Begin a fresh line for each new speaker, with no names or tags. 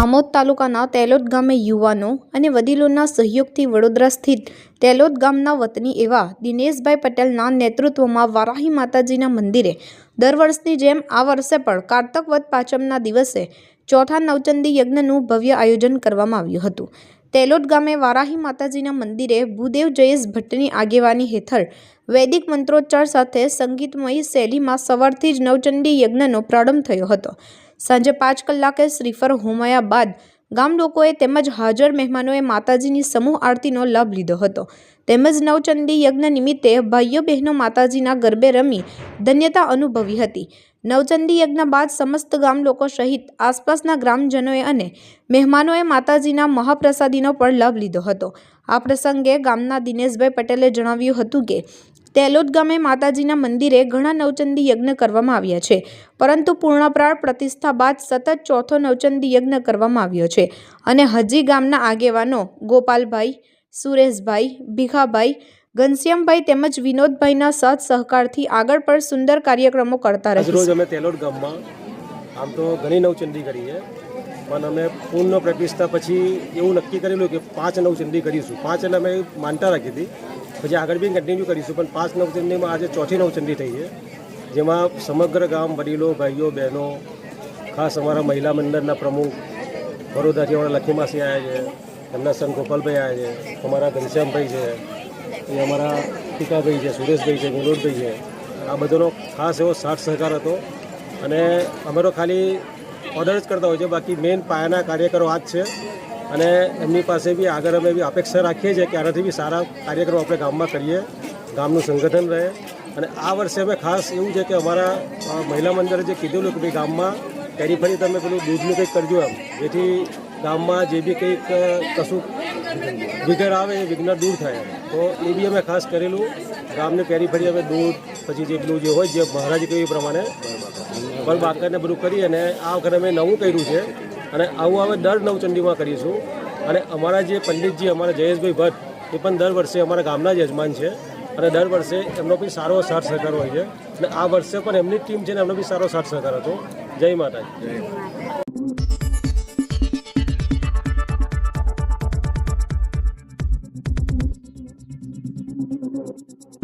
આમોદ તાલુકાના તેલોદ ગામે યુવાનો અને વડીલોના સહયોગથી વડોદરા સ્થિત તેલોદ ગામના વતની એવા દિનેશભાઈ પટેલના નેતૃત્વમાં વારાહી માતાજીના મંદિરે દર વર્ષની જેમ આ વર્ષે પણ કારતક વદ પાંચમના દિવસે ચોથા નવચંદી યજ્ઞનું ભવ્ય આયોજન કરવામાં આવ્યું હતું. તેલોદ ગામે વારાહી માતાજીના મંદિરે ભૂદેવ જયેશ ભટ્ટની આગેવાની હેઠળ વૈદિક મંત્રોચ્ચાર સાથે સંગીતમય શૈલીમાં સવારથી જ નવચંડી યજ્ઞનો પ્રારંભ થયો હતો. સાંજે પાંચ કલાકે શ્રીફર હોમાયા બાદ ગામ લોકોએ તેમજ હાજર મહેમાનોએ માતાજીની સમૂહ આરતીનો લાભ લીધો હતો. તેમજ નવચંડી યજ્ઞ નિમિત્તે ભાઈઓ બહેનો માતાજીના ગરબે રમી ધન્યતા અનુભવી હતી. નવચંડી યજ્ઞ બાદ સમસ્ત ગામ લોકો સહિત આસપાસના ગ્રામજનોએ અને મહેમાનોએ માતાજીના મહાપ્રસાદીનો પણ લાભ લીધો હતો. આ પ્રસંગે ગામના દિનેશભાઈ પટેલે જણાવ્યું હતું કે તેલોદ ગામે માતાજીના મંદિરે ઘણા નવચંદી યજ્ઞ કરવામાં આવ્યા છે. પરંતુ પૂર્ણપ્રાળ પ્રતિષ્ઠા બાદ સતત ચોથો નવચંદી યજ્ઞ કરવામાં આવ્યો છે અને હજી ગામના આગેવાનો ગોપાલભાઈ સુરેશભાઈ ભીખાભાઈ ઘનશ્યામભાઈ તેમજ વિનોદભાઈના સાથ સહકારથી આગળ પણ સુંદર કાર્યક્રમો કરતા
આજરોજ
રોજ
અમે તેલોડ ગામમાં આમ તો ઘણી નવચંડી કરી છે પણ અમે પૂર્ણ પ્રતિષ્ઠા પછી એવું નક્કી કરેલું કે પાંચ નવચંડી કરીશું. પાંચ એટલે અમે માનતા રાખી હતી. પછી આગળ બી કન્ટિન્યુ કરીશું, પણ પાંચ નવચંડીમાં આજે ચોથી નવચંડી થઈ છે. જેમાં સમગ્ર ગામ, વડીલો, ભાઈઓ, બહેનો, ખાસ અમારા મહિલા મંડળના પ્રમુખ બરોડાથી અમારા લખીમાસી આવ્યા છે, એમના સન ગોપાલભાઈ આવ્યા છે, અમારા ઘનશ્યામભાઈ છે, એ અમારા ટીકાભાઈ છે, સુરેશભાઈ છે, વિનોદભાઈ છે. આ બધાનો ખાસ એવો સાથ સહકાર હતો. અને અમારો ખાલી ઓર્ડર જ કરતા હોય છે, બાકી મેઇન પાયાના કાર્યકરો આ જ છે. અને એમની પાસે બી આગળ અમે બી અપેક્ષા રાખીએ છીએ કે આનાથી બી સારા કાર્યક્રમો આપણે ગામમાં કરીએ, ગામનું સંગઠન રહે. અને આ વર્ષે અમે ખાસ એવું છે કે અમારા મહિલા મંડળે જે કીધેલું કે ભાઈ ગામમાં તેની ફરી તમે પેલું દૂધનું કંઈક કરજો એમ. જેથી ગામમાં જે બી કંઈક કશું વિઘર આવે, એ વિઘ્ન દૂર થાય. તો એ બી અમે ખાસ કરેલું. ગામને પેરી ફરી અમે દૂધ, પછી જે પેલું જે હોય, જે મહારાજ કહ્યું એ પ્રમાણે ફળ બાકરને બધું કરી અને આ વખતે અમે નવું કર્યું છે. અને આવું અમે દર નવચંડીમાં કરીશું અને અમારા જે પંડિતજી, અમારા જયેશભાઈ ભટ્ટ, એ પણ દર વર્ષે અમારા ગામના જ યજમાન છે. અને દર વર્ષે એમનો બી સારો સાથ સહકાર હોય છે. અને આ વર્ષે પણ એમની ટીમ છે ને એમનો બી સારો સાથ સહકાર હતો. જય માતાજી. Thank you.